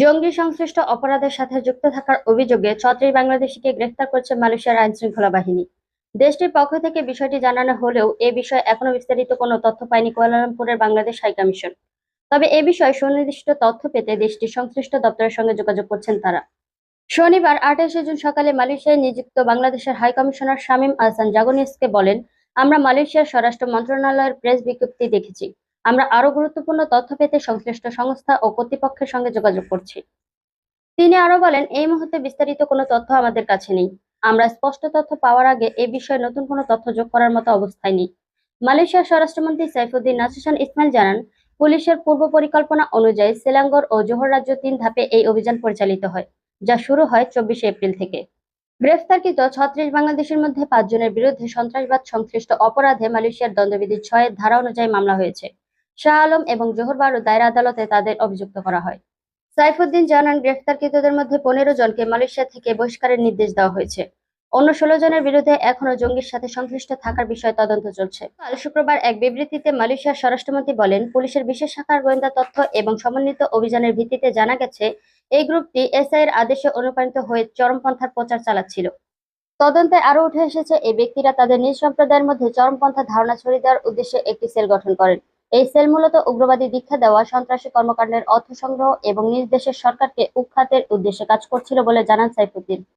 জঙ্গি সংশ্লিষ্ট অপরাধের সাথে যুক্ত থাকার অভিযোগে ছত্রিশ বাংলাদেশিকে গ্রেফতার করছে মালয়েশিয়ার আইন শৃঙ্খলা বাহিনী। দেশটির পক্ষ থেকে বিষয়টি জানানো হলেও এ বিষয়ে এখনও বিস্তারিত কোনো তথ্য পায়নি কুয়ালালামপুরের বাংলাদেশ হাইকমিশন তবে এ বিষয়ে সুনির্দিষ্ট তথ্য পেতে দেশটির সংশ্লিষ্ট দপ্তরের সঙ্গে যোগাযোগ করছেন তারা। শনিবার আঠাশে জুন সকালে মালয়েশিয়ায় নিযুক্ত বাংলাদেশের হাইকমিশনার শামীম আহসান জাগনিসকে বলেন, আমরা মালয়েশিয়ার স্বরাষ্ট্র মন্ত্রণালয়ের প্রেস বিজ্ঞপ্তি দেখেছি। আমরা আরও গুরুত্বপূর্ণ তথ্য পেতে সংশ্লিষ্ট সংস্থা ও কর্তৃপক্ষের সঙ্গে যোগাযোগ করছি। তিনি আরও বলেন, এই মুহূর্তে বিস্তারিত কোনো তথ্য আমাদের কাছে নেই। আমরা স্পষ্ট তথ্য পাওয়ার আগে এ বিষয়ে নতুন কোনো তথ্য যোগ করার মতো অবস্থায় নেই। মালয়েশিয়ার স্বরাষ্ট্রমন্ত্রী সাইফুদ্দিন নাসিসান ইসমাইল জানান, পুলিশের পূর্ব পরিকল্পনা অনুযায়ী সেলাঙ্গর ও জোহর রাজ্য তিন ধাপে এই অভিযান পরিচালিত হয়, যা শুরু হয় চব্বিশে এপ্রিল থেকে। গ্রেফতারকৃত ছত্রিশ বাংলাদেশের মধ্যে পাঁচজনের বিরুদ্ধে সন্ত্রাসবাদ, সংশ্লিষ্ট অপরাধে মালয়েশিয়ার দণ্ডবিধি ছয়ের ধারা অনুযায়ী মামলা হয়েছে। শাহ আলম এবং জোহর বারু দায়রা আদালতে তাদের অভিযুক্ত করা হয়। সাইফুদ্দিন জানান, গ্রেফতারকৃতদের মধ্যে পনেরো জনকে মালয়েশিয়া থেকে বহিষ্কারের নির্দেশ দেওয়া হয়েছে। অন্য ষোলো জনের বিরুদ্ধে এখনও জঙ্গির সাথে সংশ্লিষ্ট থাকার বিষয়ে তদন্ত চলছে। কাল শুক্রবার এক বিবৃতিতে মালয়েশিয়ার স্বরাষ্ট্রমন্ত্রী বলেন, পুলিশের বিশেষ শাখার গোয়েন্দা তথ্য এবং সমন্বিত অভিযানের ভিত্তিতে জানা গেছে, এই গ্রুপটি এসআই এর আদেশে অনুপ্রাণিত হয়ে চরমপন্থার প্রচার চালাচ্ছিল। তদন্তে আরও উঠে এসেছে, এই ব্যক্তিরা তাদের নিজ সম্প্রদায়ের মধ্যে চরমপন্থার ধারণা ছড়িয়ে দেওয়ার উদ্দেশ্যে একটি সেল গঠন করেন। এই সেল মূলত উগ্রবাদী দীক্ষা দেওয়া, সন্ত্রাসী কর্মকাণ্ডের অর্থ সংগ্রহ এবং নিজ দেশের সরকারকে উৎখাতের উদ্দেশ্যে কাজ করছিল বলে জানান সাইফুদ্দিন।